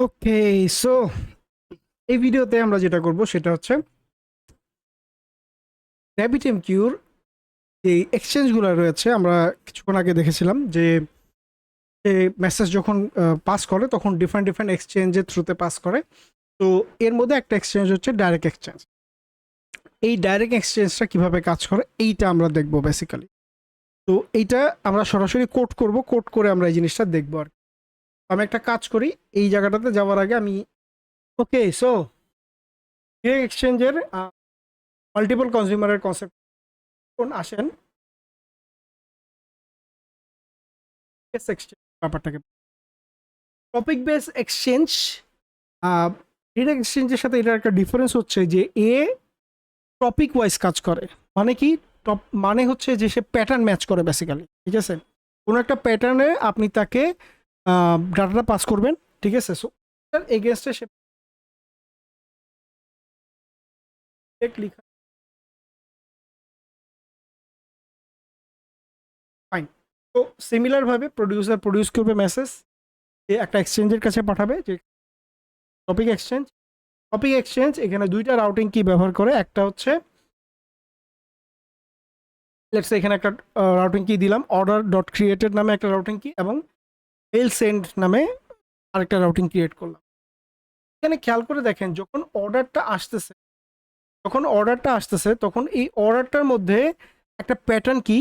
Okay so এই ভিডিওতে আমরা যেটা করব সেটা হচ্ছে র্যাবিটেম কিউর যে এক্সচেঞ্জগুলো রয়েছে, আমরা কিছুক্ষণ আগে দেখেছিলাম যে মেসেজ যখন পাস করে, তখন ডিফারেন্ট ডিফারেন্ট এক্সচেঞ্জের থ্রুতে পাস করে। তো এর মধ্যে একটা এক্সচেঞ্জ হচ্ছে ডাইরেক্ট এক্সচেঞ্জ এই ডাইরেক্ট এক্সচেঞ্জটা কীভাবে কাজ করে, এইটা আমরা দেখব বেসিক্যালি তো এইটা আমরা সরাসরি কোট করব কোট করে আমরা এই জিনিসটা দেখব আর। আমি একটা কাজ করি, এই জায়গাটাতে যাওয়ার আগে আমি ওকে সো এক্সচেঞ্জের মাল্টিপল কনজিউমারের কনসেপ্ট কোন আসেন? এক্সচেঞ্জ ব্যাপারটাকে। টপিক বেস এক্সচেঞ্জ ডিরেক্ট এক্সচেঞ্জের সাথে এটার একটা ডিফারেন্স হচ্ছে যে এ টপিক ওয়াইজ কাজ করে। মানে কি? টপ মানে হচ্ছে যে সে প্যাটার্ন ম্যাচ করে বেসিক্যালি ঠিক আছে? কোনো একটা প্যাটার্নে আপনি তাকে ডাটাটা পাস করবেন, ঠিক আছে? সো এগেনস্টে সে ফাইন তো সিমিলারভাবে প্রডিউসার প্রডিউস করবে মেসেজ একটা এক্সচেঞ্জের কাছে পাঠাবে যে টপিক এক্সচেঞ্জ টপিক এক্সচেঞ্জ এখানে দুইটা রাউটিং কি ব্যবহার করে, একটা হচ্ছে লেটস এখানে একটা রাউটিং কি দিলাম অর্ডার ডট ক্রিয়েটেড নামে একটা রাউটিং কি এবং মেল সেন্ড নামে আরেকটা রাউটিং ক্রিয়েট করলাম। এখানে খেয়াল করে দেখেন, যখন অর্ডারটা আসতেছে, যখন অর্ডারটা আসতেছে, তখন এই অর্ডারটার মধ্যে একটা প্যাটার্ন কি?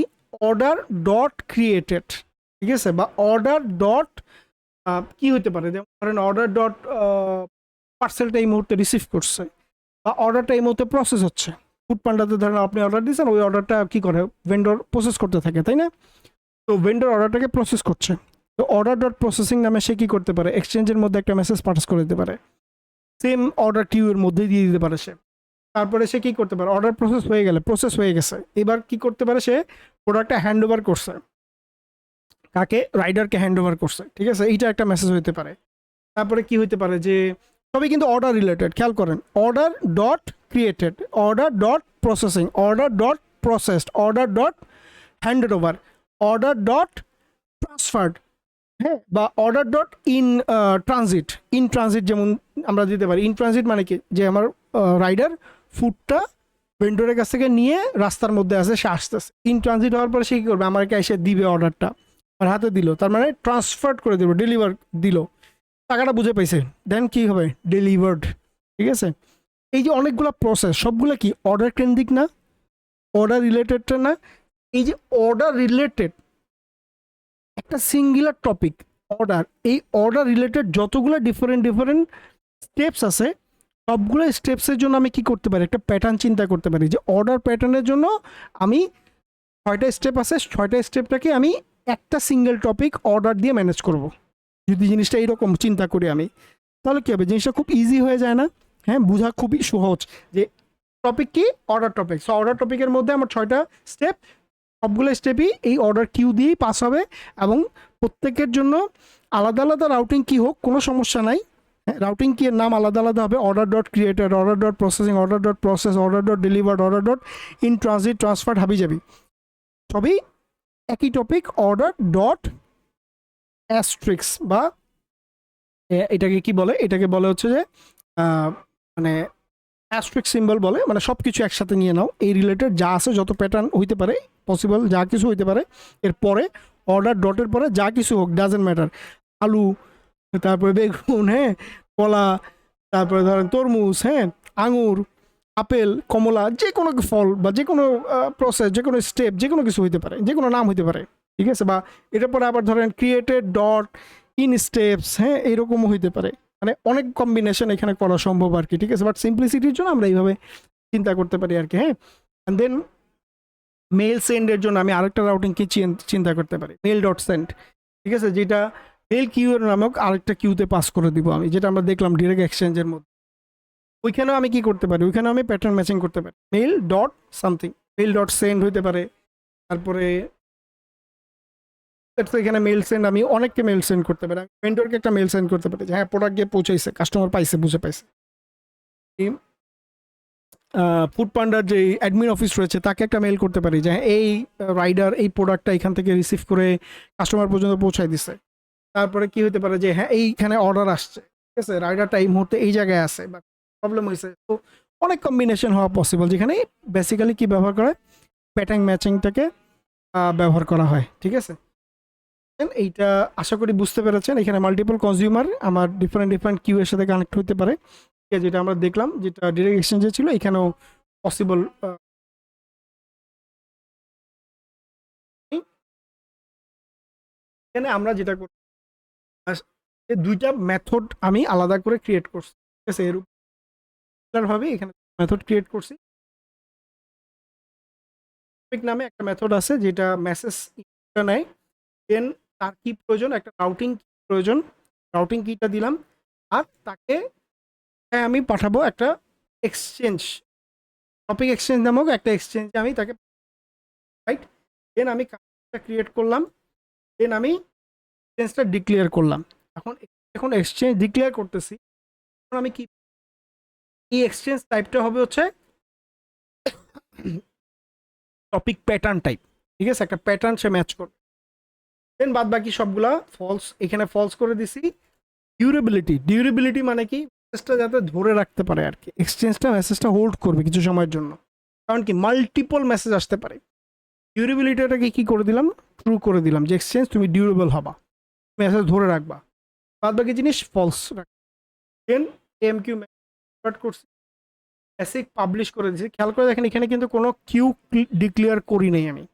অর্ডার ডট ক্রিয়েটেড ঠিক আছে? বা অর্ডার ডট কি হতে পারে? যেমন ধরেন অর্ডার ডট পার্সেলটা এই মুহূর্তে রিসিভ করছে বা অর্ডারটা এই মুহূর্তে প্রসেস হচ্ছে। ফুড পান্ডাতে ধরেন আপনি অর্ডার দিয়েছেন, ওই অর্ডারটা কী করে? ভেন্ডর প্রসেস করতে থাকে, তাই না? তো ভেন্ডর অর্ডারটাকে প্রসেস করছে। তো অর্ডার ডট প্রসেসিং নামে সে কী করতে পারে? এক্সচেঞ্জের মধ্যে একটা মেসেজ পাঠাস করে দিতে পারে। সেম অর্ডার কিউ এর মধ্যে দিয়ে দিতে পারে সে। তারপরে সে কি করতে পারে? অর্ডার প্রসেস হয়ে গেলে প্রসেস হয়ে গেছে। এবার কি করতে পারে সে? প্রোডাক্টটা হ্যান্ড ওভার করছে। কাকে? রাইডারকে হ্যান্ড ওভার করছে। ঠিক আছে? এইটা একটা মেসেজ হতে পারে। তারপরে কি হতে পারে যে সবই কিন্তু অর্ডার রিলেটেড খেয়াল করেন। Order dot created order dot processing order dot processed order dot handed over order dot transferred হ্যাঁ বা order dot in transit in transit যেমন আমরা দিতে পারি। ইন ট্রানজিট মানে কি? যে আমার রাইডার ফুডটা ভেন্ডরের কাছ থেকে নিয়ে রাস্তার মধ্যে আসে, সে আসতেছে। ইন ট্রানজিট হওয়ার পরে সে কী করবে? আমাকে এসে দিবে অর্ডারটা আমার হাতে দিল। তার মানে ট্রান্সফার করে দেবো ডেলিভার দিল। টাকাটা বুঝে পাইছে। দেন কি হবে? ডেলিভার্ড ঠিক আছে? এই যে অনেকগুলো প্রসেস সবগুলো কি? অর্ডার কেন্দ্রিক না? অর্ডার রিলেটেডটা না? এই যে অর্ডার রিলেটেড একটা সিঙ্গুলার টপিক অর্ডার এই অর্ডার রিলেটেড যতগুলো ডিফারেন্ট ডিফারেন্ট স্টেপস আছে, সবগুলো স্টেপসের জন্য আমি কি করতে পারি? একটা প্যাটার্ন চিন্তা করতে পারি যে অর্ডার প্যাটার্নের জন্য আমি ছয়টা স্টেপ আছে, ছয়টা স্টেপটাকে আমি একটা সিঙ্গেল টপিক অর্ডার দিয়ে ম্যানেজ করব। যদি জিনিসটা এইরকম চিন্তা করি আমি, তাহলে কী হবে? জিনিসটা খুব ইজি হয়ে যায় না? হ্যাঁ বোঝা খুবই সহজ যে টপিক কি? অর্ডার টপিক সো অর্ডার টপিকের মধ্যে আমার ছয়টা স্টেপ সবগুলো স্টেপই এই অর্ডার কিউ দিয়েই পাস হবে এবং প্রত্যেকের জন্য আলাদা আলাদা রাউটিং কি হোক, কোনো সমস্যা নাই। রাউটিং কি নাম আলাদা আলাদা হবে। Order dot created order dot processing order dot process order dot delivered order dot in transit transfer হাবি যাবি সবই একই টপিক অর্ডার ডট অ্যাস্ট্রিক্স বা এটাকে কি বলে? এটাকে বলে হচ্ছে যে মানে অ্যাস্ট্রিক সিম্বল বলে মানে সব কিছু একসাথে নিয়ে নাও। এই রিলেটেড যা আছে, যত প্যাটার্ন হইতে পারে পসিবল যা কিছু হইতে পারে, এর পরে অর্ডার ডটের পরে যা কিছু হোক ডাজেন্ট ম্যাটার আলু, তারপরে বেগুন হ্যাঁ কলা, তারপরে ধরেন তরমুজ হ্যাঁ আঙুর, আপেল, কমলা যে কোনো ফল বা যে কোনো প্রসেস যে কোনো স্টেপ যে কোনো কিছু হইতে পারে যে কোনো নাম হইতে পারে। ঠিক আছে? বা এটার পরে আবার ধরেন ক্রিয়েটেড ডট ইন স্টেপস হ্যাঁ এইরকমও হইতে পারে। মানে অনেক কম্বিনেশন এখানে করা সম্ভব আর কি, ঠিক আছে? বাট সিম্পলিসিটির জন্য আমরা এইভাবে চিন্তা করতে পারি আর কি হ্যাঁ? অ্যান্ড দেন মেল সেন্ডের জন্য আমি আরেকটা রাউটিং কি চিন্তা করতে পারি। মেল ডট সেন্ড ঠিক আছে? যেটা মেল কিউ এর নামক আরেকটা কিউতে পাস করে দিব আমি, যেটা আমরা দেখলাম ডিরেক্ট এক্সচেঞ্জের মধ্যে। ওইখানেও আমি কি করতে পারি? ওইখানেও আমি প্যাটার্ন ম্যাচিং করতে পারি। Mail dot something mail dot send হইতে পারে। তারপরে say এখানে মেল সেন্ড আমি অনেককে মেল সেন্ড করতে পারি। ভেন্ডরকে একটা মেল সেন্ড করতে পারি হ্যাঁ প্রোডাক্ট গিয়ে পৌঁছাইছে কাস্টমার পাইছে বুঝে পাইছে। ফুড পান্ডার যে অ্যাডমিন অফিস রয়েছে তাকে একটা মেল করতে পারি যে হ্যাঁ, এই রাইডার এই প্রোডাক্টটা এখান থেকে রিসিভ করে কাস্টমার পর্যন্ত পৌঁছায় দিছে। তারপরে কি হতে পারে যে হ্যাঁ এইখানে অর্ডার আসছে। ঠিক আছে রাইডারটা এই মুহূর্তে এই জায়গায় আছে বা প্রবলেম হয়েছে তো অনেক কম্বিনেশন হওয়া পসিবল যেখানে বেসিক্যালি কি ব্যবহার করে প্যাটার্ন ম্যাচিংটাকে ব্যবহার করা হয়। ঠিক আছে? এইটা আশা করি বুঝতে পেরেছেন। এখানে মাল্টিপল কনজিউমার আমার ডিফারেন্ট ডিফারেন্ট কিউ এর সাথে কানেক্ট হতে পারে। যেটা আমরা দেখলাম, যেটা ডিরেক্ট এক্সচেঞ্জে ছিল, এখানেও পসিবল এখানে আমরা যেটা করি দুইটা মেথড আমি আলাদা করে ক্রিয়েট করছি। ঠিক আছে, এর ভাবে এখানে মেথড ক্রিয়েট করছি। নামে একটা মেথড আছে, যেটা মেসেজ নেয় দেন তার কি প্রয়োজন? একটা রাউটিং প্রয়োজন। রাউটিং কিটা দিলাম। আর তাকে হ্যাঁ, আমি পাঠাবো একটা এক্সচেঞ্জ টপিক এক্সচেঞ্জ নামক একটা এক্সচেঞ্জে আমি তাকে রাইট দেন আমি কাজটা ক্রিয়েট করলাম। দেন আমি এক্সচেঞ্জটা ডিক্লেয়ার করলাম। এখন এখন এক্সচেঞ্জ ডিক্লেয়ার করতেছি। এখন আমি কি এই এক্সচেঞ্জ টাইপটা হবে হচ্ছে টপিক প্যাটার্ন টাইপ ঠিক আছে? একটা প্যাটার্ন সে ম্যাচ করবে। দেন বাদ বাকি সবগুলা ফলস এখানে ফলস করে দিছি। ডিউরেবিলিটি ডিউরেবিলিটি মানে কি? মেসেজটা যাতে ধরে রাখতে পারে আর কি। এক্সচেঞ্জটা মেসেজটা হোল্ড করবে কিছু সময়ের জন্য। কারণ কি? মাল্টিপল মেসেজ আসতে পারে। ডিউরেবিলিটিটাকে কি করে দিলাম? ট্রু করে দিলাম যে এক্সচেঞ্জ তুমি ডিউরেবল হবা। মেসেজ ধরে রাখবা। বাদ বাকি জিনিস ফলস রাখ। দেন এম কিউ করছি। বেসিক পাবলিশ করে দিয়েছি খেয়াল করে দেখেন, এখানে কিন্তু কোনো কিউ ডিক্লেয়ার করি নাই আমি।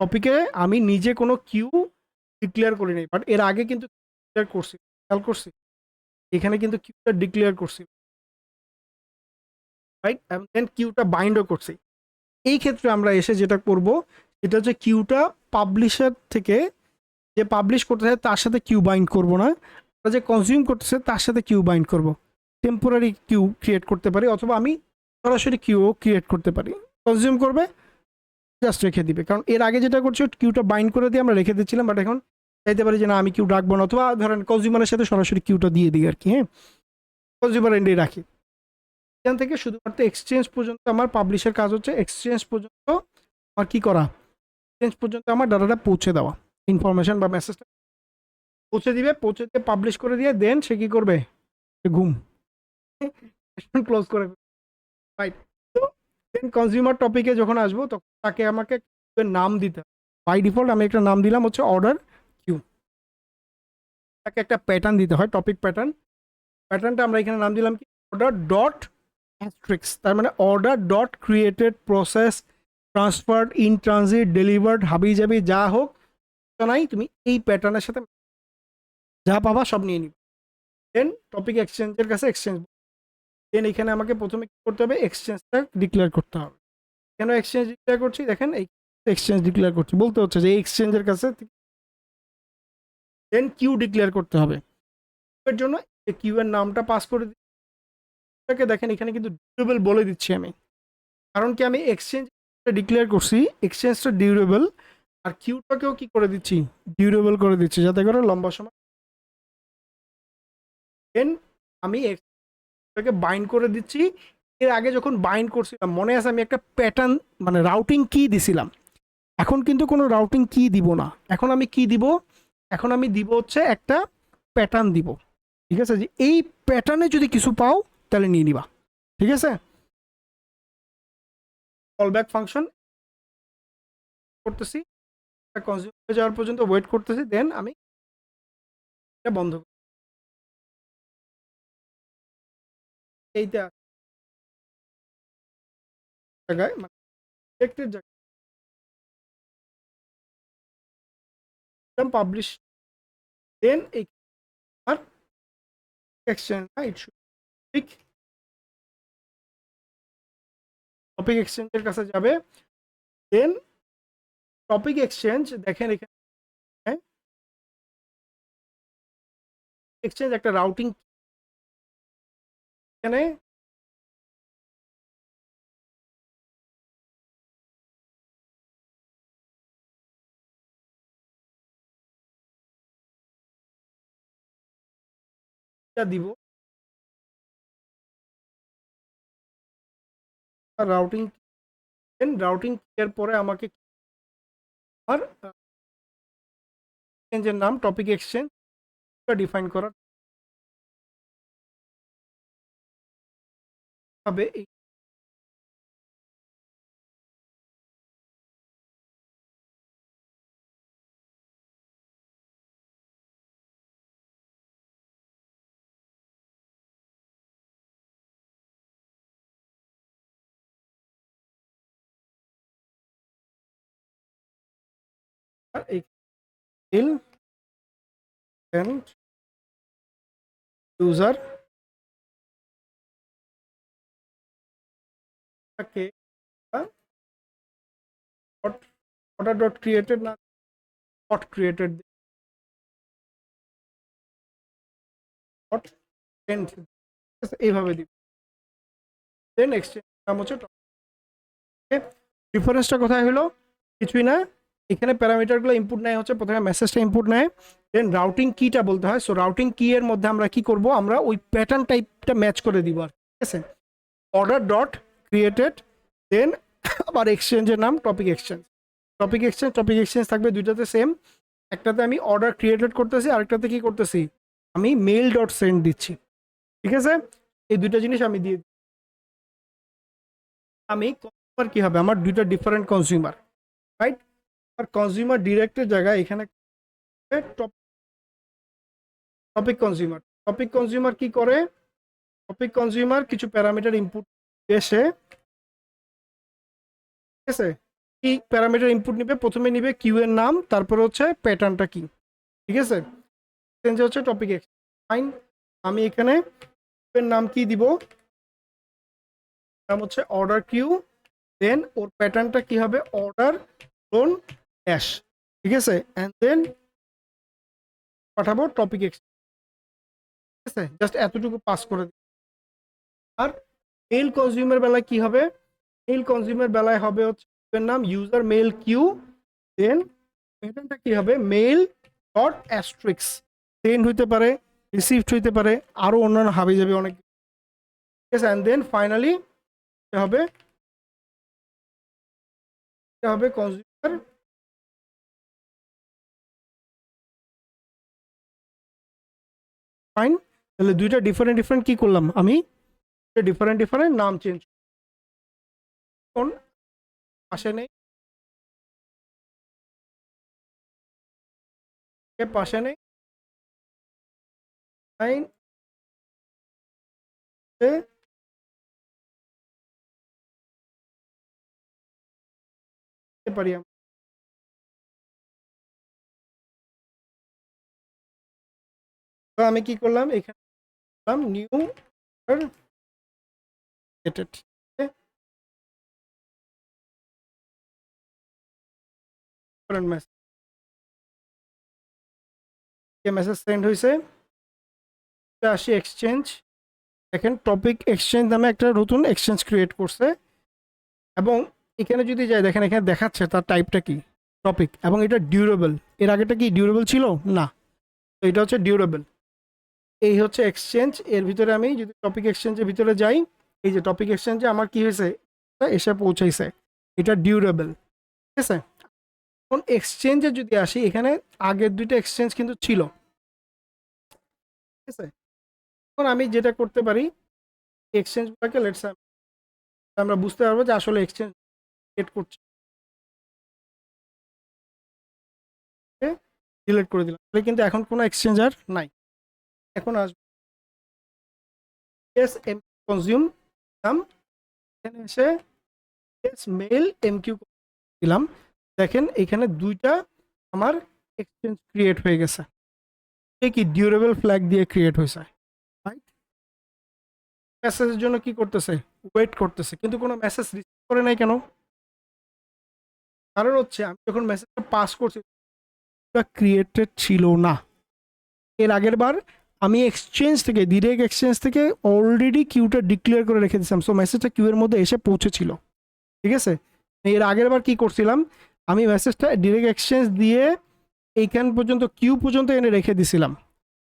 টপিকে আমি নিজে কোনো কিউ ডিক্লেয়ার করি নাই বাট এর আগে কিন্তু ডিক্লেয়ার করছি, খেয়াল করছি। এখানে কিন্তু কিউটা ডিক্লেয়ার করছি। রাইট দেন কিউটা বাইন্ডও করছি। এই ক্ষেত্রে আমরা এসে যেটা করব সেটা হচ্ছে কিউটা পাবলিশার থেকে যে পাবলিশ করতেছে তার সাথে কিউ বাইন্ড করব না। আমরা যে কনজিউম করতেছে তার সাথে কিউ বাইন্ড করব। টেম্পোরারি কিউ ক্রিয়েট করতে পারি, অথবা আমি সরাসরি কিউও ক্রিয়েট করতে পারি। কনজিউম করবে জাস্ট রেখে দিবে। কারণ এর আগে যেটা করছি কিউটা বাইন্ড করে দিয়ে আমরা রেখে দিচ্ছিলাম বাট এখন চাইতে পারি যে না, আমি কিউ রাখব না অথবা ধরেন কনজিউমারের সাথে সরাসরি কিউটা দিয়ে দিই আর কি হ্যাঁ? কনজিউমার এন্ডে রাখি। এখান থেকে শুধুমাত্র এক্সচেঞ্জ পর্যন্ত আমার পাবলিশের কাজ হচ্ছে এক্সচেঞ্জ পর্যন্ত আমার কী করা? এক্সচেঞ্জ পর্যন্ত আমার ডাটাটা পৌঁছে দেওয়া। ইনফরমেশন বা মেসেজটা পৌঁছে দিবে, পৌঁছে দিয়ে পাবলিশ করে দিয়ে দেন সে কী করবে? ঘুম। ক্লোজ করে রাইট দেন কনজিউমার টপিকে যখন আসব, তখন তাকে আমাকে নাম দিতে হবে। বাই ডিফল্ট আমি একটা নাম দিলাম, হচ্ছে অর্ডার তাকে একটা প্যাটার্ন দিতে হয় টপিক প্যাটার্ন প্যাটার্নটা আমরা এখানে নাম দিলাম কি? অর্ডার ডট অ্যাস্ট্রিক্স তার মানে order dot created process transferred in transit delivered হাবি জাবি যা হোক নাই, তুমি এই প্যাটার্নের সাথে যা পাবা সব নিয়ে নিবে। দেন টপিক এক্সচেঞ্জের কাছে এক্সচেঞ্জ দেন এখানে আমাকে প্রথমে কী করতে হবে? এক্সচেঞ্জটা ডিক্লেয়ার করতে হবে। কেন এক্সচেঞ্জ ডিক্লেয়ার করছি? দেখেন এই এক্সচেঞ্জ ডিক্লেয়ার করছি। বলতে হচ্ছে যে এই এক্সচেঞ্জের কাছে দেন কিউ ডিক্লেয়ার করতে হবে। এর জন্য কিউ এর নামটা পাস করে দিচ্ছি দেখেন, এখানে কিন্তু ডিউরেবল বলে দিচ্ছি আমি। কারণ কি আমি এক্সচেঞ্জ ডিক্লেয়ার করছি এক্সচেঞ্জটা ডিউরেবল আর কিউটাকেও কি করে দিচ্ছি? ডিউরেবল করে দিচ্ছি, যাতে করে লম্বা সময় দেন আমি এটাকে বাইন্ড করে দিচ্ছি। এর আগে যখন বাইন্ড করছিলাম, মনে আছে আমি একটা প্যাটার্ন মানে রাউটিং কি দিছিলাম। এখন কিন্তু কোনো রাউটিং কি দিব না। এখন আমি কি দিব? এখন আমি দিব হচ্ছে একটা প্যাটার্ন দিব। ঠিক আছে? যে এই প্যাটার্নে যদি কিছু পাও, তাহলে নিয়ে নিবা। ঠিক আছে? কল ব্যাক ফাংশন করতেছি। কনজিউম হয়ে যাওয়ার পর্যন্ত ওয়েট করতেছি দেন আমি এটা বন্ধ করি। এইটা। জায়গায় মানে জায়গায়। পাবলিশ দেন এই আর এক্সচেঞ্জ ইট শুড ঠিক টপিক এক্সচেঞ্জের কাছে যাবে দেন টপিক এক্সচেঞ্জ দেখেন এখানে এক্সচেঞ্জ একটা রাউটিং এখানে দিব রাউটিং দেন রাউটিং এর পরে আমাকে আমার এক্সচেঞ্জের নাম টপিক এক্সচেঞ্জ ডিফাইন করা হবে এই এই fill and user K order dot created না dot created dot end এইভাবে দিব দেন এক্সচেঞ্জ নাম হচ্ছে ডিফারেন্সটা কোথায় হলো কিছুই না এখানে প্যারামিটারগুলো ইনপুট নেয়, হচ্ছে প্রথমে মেসেজটা ইনপুট নেয় দেন রাউটিং কিটা বলতে হয়। সো রাউটিং কি এর মধ্যে আমরা কি করব? আমরা ওই প্যাটার্ন টাইপটা ম্যাচ করে দিব আর ঠিক আছে? অর্ডার ডট ক্রিয়েটেড দেন আবার এক্সচেঞ্জের নাম topic exchange topic exchange topic exchange থাকবে দুইটাতে সেম একটাতে আমি অর্ডার ক্রিয়েটেড করতেছি, আরেকটাতে কি করতেছি? আমি মেল ডট সেন্ড দিচ্ছি, ঠিক আছে? এই দুইটা জিনিস আমি দিয়ে। আমি কনজিউমার কি হবে? আমার দুইটা ডিফারেন্ট কনজিউমার রাইট আর কনজিউমার ডিরেক্টের জায়গায় এখানে টপিক কনজিউমার টপিক কনজিউমার কি করে? টপিক কনজিউমার কিছু প্যারামিটার ইনপুট এসে, ঠিক আছে? কি প্যারামিটার ইনপুট নিবে? প্রথমে নিবে কিউ এর নাম, তারপরে হচ্ছে প্যাটার্নটা কি? ঠিক আছে? চেঞ্জ হচ্ছে টপিক এক্স ফাইন আমি এখানে এর নাম কি দিব? নাম হচ্ছে অর্ডার কিউ দেন ওর প্যাটার্নটা কি হবে? অর্ডার লোন ড্যাশ ঠিক আছে? অ্যান্ড দেন পাঠাবো টপিক এক্স ঠিক আছে? জাস্ট এতটুকু পাস করে দিই। আর মেল কনজিউমার বেলায় কি হবে? মেল কনজিউমার বেলায় হবে হচ্ছে নাম ইউজার মেল কিউ দেন প্যাটার্নটা কি হবে? মেল ডট অ্যাস্ট্রিক্স সেন্ড হইতে পারে রিসিভড হইতে পারে আরও অন্যান্য হাবি যাবে অনেক ঠিক আছে? অ্যান্ড দেন ফাইনালি হবে হবে কনজিউমার ফাইন তাহলে দুইটা ডিফারেন্ট ডিফারেন্ট কি করলাম আমি? ডিফারেন্ট ডিফারেন্ট নাম চেঞ্জ কোন পাশে নেই। পাশে নেই। ফাইন পারি আমরা। তো আমি কি করলাম? এখানে করলাম নিউ গেটেড মেসেজ সেন্ড হয়েছে এটা আসি এক্সচেঞ্জ দেখেন টপিক এক্সচেঞ্জ নামে একটা নতুন এক্সচেঞ্জ ক্রিয়েট করছে। এবং এখানে যদি যাই, দেখেন, এখানে দেখাচ্ছে তার টাইপটা কি? টপিক এবং এটা ডিউরেবল এর আগেটা কি ডিউরেবল ছিল? না। তো এটা হচ্ছে ডিউরেবল এই হচ্ছে এক্সচেঞ্জ এর ভিতরে আমি যদি টপিক এক্সচেঞ্জের ভিতরে যাই, এই যে টপিক এক্সচেঞ্জে আমার কি হয়েছে? এসে পৌঁছাইছে। এটা ডিউরেবল ঠিক আছে? এখন এক্সচেঞ্জে যদি আসি, এখানে আগের দুইটা এক্সচেঞ্জ কিন্তু ছিল। ঠিক আছে? এখন আমি যেটা করতে পারি এক্সচেঞ্জগুলোকে লেটস আমরা বুঝতে পারব যে আসলে এক্সচেঞ্জ ক্রিয়েট করছে। ডিলেট করে দিলাম। তাহলে কিন্তু এখন কোনো এক্সচেঞ্জ আর নাই। এখন আসবে এস এম কনজিউম দিলাম এখানে এসে এস মেল এম কিউ দিলাম। দেখেন, এখানে দুইটা আমার এক্সচেঞ্জ ক্রিয়েট হয়ে গেছে। এ কি ডিউরেবল ফ্ল্যাগ দিয়ে ক্রিয়েট হয়েছে? রাইট মেসেজের জন্য কি করতেছে? ওয়েট করতেছে। কিন্তু কোনো মেসেজ রিসিভ করে নাই কেন? কারণ হচ্ছে, আমি যখন মেসেজটা পাস করছি ক্রিয়েটেড ছিল না। এর আগের বার আমি এক্সচেঞ্জ থেকে ডিরেক্ট এক্সচেঞ্জ থেকে অলরেডি কিউটা ডিক্লেয়ার করে রেখে দিয়েছিলাম। সো মেসেজটা কিউয়ের মধ্যে এসে পৌঁছেছিল। ঠিক আছে? এর আগের বার কি করছিলাম? আমি মেসেজটা ডিরেক্ট এক্সচেঞ্জ দিয়ে এইখান পর্যন্ত কিউ পর্যন্ত এনে রেখে দিছিলাম।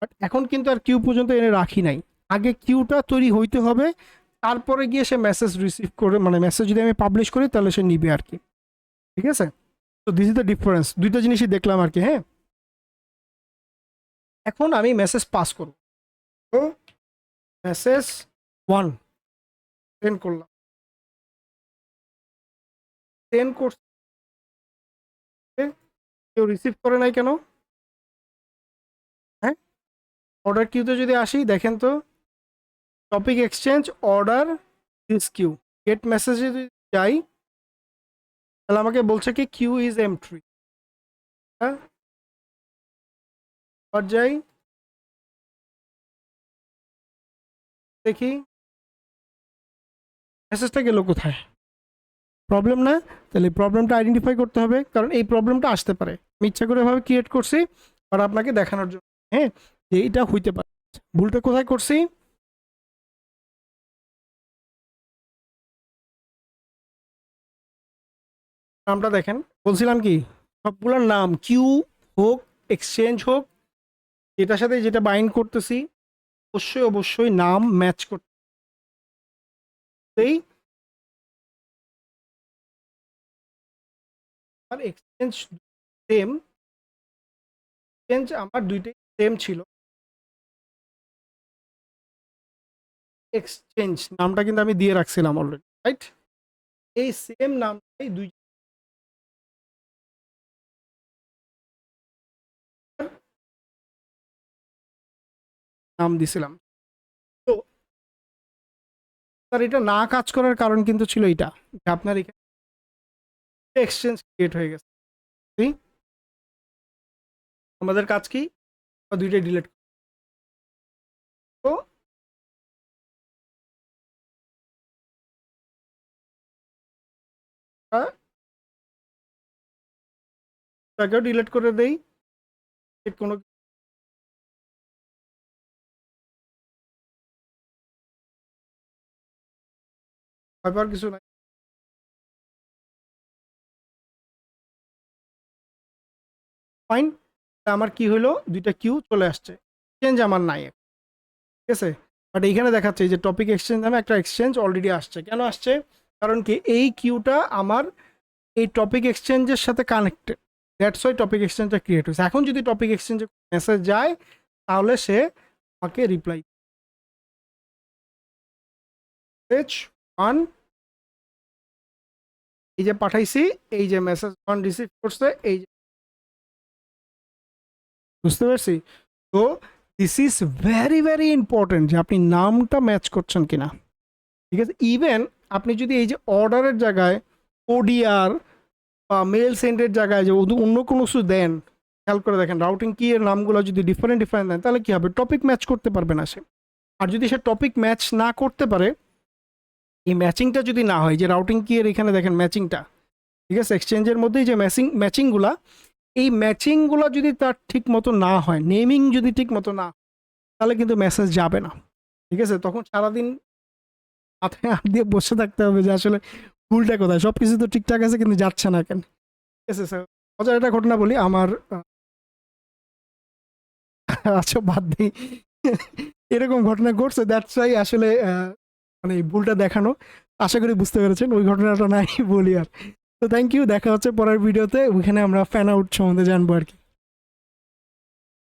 বাট এখন কিন্তু আর কিউ পর্যন্ত এনে রাখি নাই। আগে কিউটা তৈরি হইতে হবে, তারপরে গিয়ে সে মেসেজ রিসিভ করে মানে মেসেজ যদি আমি পাবলিশ করি, তাহলে সে নিবে আর কি। ঠিক আছে? তো দিস ইজ দ্য ডিফারেন্স দুইটা জিনিসই দেখলাম আর কি হ্যাঁ? এখন আমি মেসেজ পাস করব। তো মেসেজ ওয়ান সেন্ড করলাম। সেন্ড করছে। কেউ রিসিভ করে নাই কেন? হ্যাঁ? অর্ডার কিউতে যদি আসি, দেখেন তো। Topic exchange order this queue get মেসেজে যদি যাই, তাহলে আমাকে বলছে কি কিউ ইজ এমট্রি হ্যাঁ? যাই দেখি মেসেজটা গেল কোথায়? প্রবলেম না? তাহলে প্রবলেমটা আইডেন্টিফাই করতে হবে, কারণ এই প্রবলেমটা আসতে পারে। আমি ইচ্ছা করে ভাবে ক্রিয়েট করছি, আর আপনাকে দেখানোর জন্য হ্যাঁ? যে এটা হইতে পারে। ভুলটা কোথায় করছি? নামটা দেখেন। বলছিলাম কি? সবগুলোর নাম কিউ হোক এক্সচেঞ্জ হোক এটার সাথে যেটা বাইন্ড করতেছি, অবশ্যই অবশ্যই নাম ম্যাচ করতেই আর এক্সচেঞ্জ সেম এক্সচেঞ্জ আমার দুইটাই সেম ছিল। এক্সচেঞ্জ নামটা কিন্তু আমি দিয়ে রাখছিলাম অলরেডি রাইট এই সেম নামটাই দুই নাম দিছিলাম। তো আপনার এটা না কাজ করার কারণ কিন্তু ছিল এটা যে আপনার এখানে এক্সচেঞ্জ ক্রিয়েট হয়ে গেছে। আমাদের কাজ কি? দুইটাই ডিলিট তো ডিলিট করে দেই। কোনো ব্যাপার কিছু নাই। ফাইন আমার কি হলো? দুইটা কিউ চলে আসছে। এক্সচেঞ্জ আমার নাই। ঠিক আছে? বাট এইখানে দেখাচ্ছে যে টপিক এক্সচেঞ্জ নামে একটা এক্সচেঞ্জ অলরেডি আসছে। কেন আসছে? কারণ কি এই কিউটা আমার এই টপিক এক্সচেঞ্জের সাথে কানেক্টেড দ্যাটস ওয়াই টপিক এক্সচেঞ্জটা ক্রিয়েট হয়েছে। এখন যদি টপিক এক্সচেঞ্জে মেসেজ যায়, তাহলে সে আমাকে রিপ্লাই ওয়ান এই যে পাঠাইছি, এই যে মেসেজ ওয়ান রিসিভ করছে, এই যে বুঝতে পারছি? তো this is very very important যে আপনি নামটা ম্যাচ করছেন কিনা। ঠিক আছে? ইভেন আপনি যদি এই যে অর্ডারের জায়গায় ওডিআর বা মেল সেন্ডের জায়গায় যে অন্য- কোনো কিছু দেন, খেয়াল করে দেখেন রাউটিং কি এর নামগুলো যদি ডিফারেন্ট ডিফারেন্ট দেন, তাহলে কি হবে? টপিক ম্যাচ করতে পারবে না সে। আর যদি সে টপিক ম্যাচ না করতে পারে এই ম্যাচিংটা যদি না হয় যে রাউটিং কি এর এখানে দেখেন ম্যাচিংটা ঠিক আছে? এক্সচেঞ্জের মধ্যেই যে ম্যাচিং ম্যাচিংগুলা এই ম্যাচিংগুলো যদি তার ঠিক মতো না হয় নেমিং যদি ঠিক মতো না, তাহলে কিন্তু মেসেজ যাবে না, ঠিক আছে? তখন সারাদিন মাথায় হাত দিয়ে বসে থাকতে হবে যে আসলে ভুলটা কোথায়? সব কিছু তো ঠিকঠাক আছে, কিন্তু যাচ্ছে না কেন? ঠিক আছে স্যার মজার একটা ঘটনা বলি, আমার আচ্ছা বাদ দিই। এরকম ঘটনা ঘটছে দ্যাটস আসলে মানে এই ভুলটা দেখানো। আশা করি বুঝতে পেরেছেন, ওই ঘটনাটা নাই বলি আর। তো থ্যাংক ইউ দেখা হচ্ছে পরের ভিডিওতে ওইখানে আমরা ফ্যান আউট সম্বন্ধে জানব আর কি।